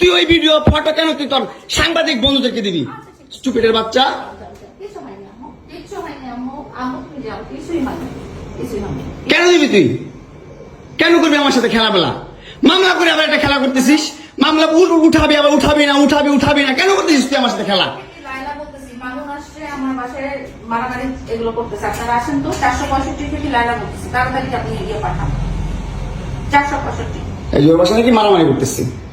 তুই ওই video photo কেন তুই তোর সাংবাদিক বন্ধুদেরকে দিবি? স্টুপিডের বাচ্চা। কেন দিবি তুই? কেন করবি আমার সাথে খেলাবেলা মামলা করে আবার একটা খেলা করতেছিস? মামলা উঠাবি আবার উঠাবি না, উঠাবি উঠাবি না, কেন করতেছিস তুই আমার সাথে খেলা? মারামারি করতেছে।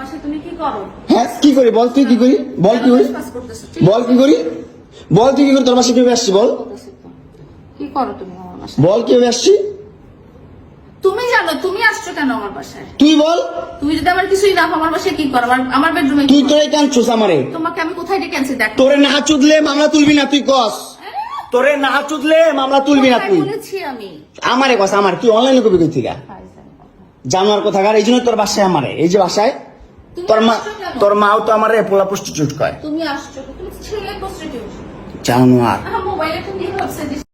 আমার তুমি কি করো? হ্যাঁ কি করি? বল তুই কি করি? বল কি করি? বল কি করি? বল তুই কি করি? তোর বাসায় কীভাবে আসছি বল? কি করো তুমি আমার বাসায়? বল কীভাবে আসছি? তুমি জানো তুমি আসছো কেন আমার বাসায়? তুই বল। তুমি যদি আমার কিছুই না আমার বাসায় কি করো? আমার আমার বেডরুমে তুই তোরে আমারে। তোমাকে আমি কোথায় ডেকে আনছি? দেখ। তোরে না চুদলে মামলা তুলবি না তুই কস। তোরে না চুদলে মামলা তুলবি না তুই। বলেছি আমি? আমারে কস আমার। তুই অনলাইনে কবি কই থেকে জানোয়ার কোথাকার? এই জন্য তোর বাসায় আমারে। এই যে বাসায় তোর মা তোর মাও তো আমার পোলা প্রস্টিটিউট কয়। তুমি আসছো তুমি ছেলে প্রস্টিটিউট জানোয়ার মোবাইলে তুমি ভাবছে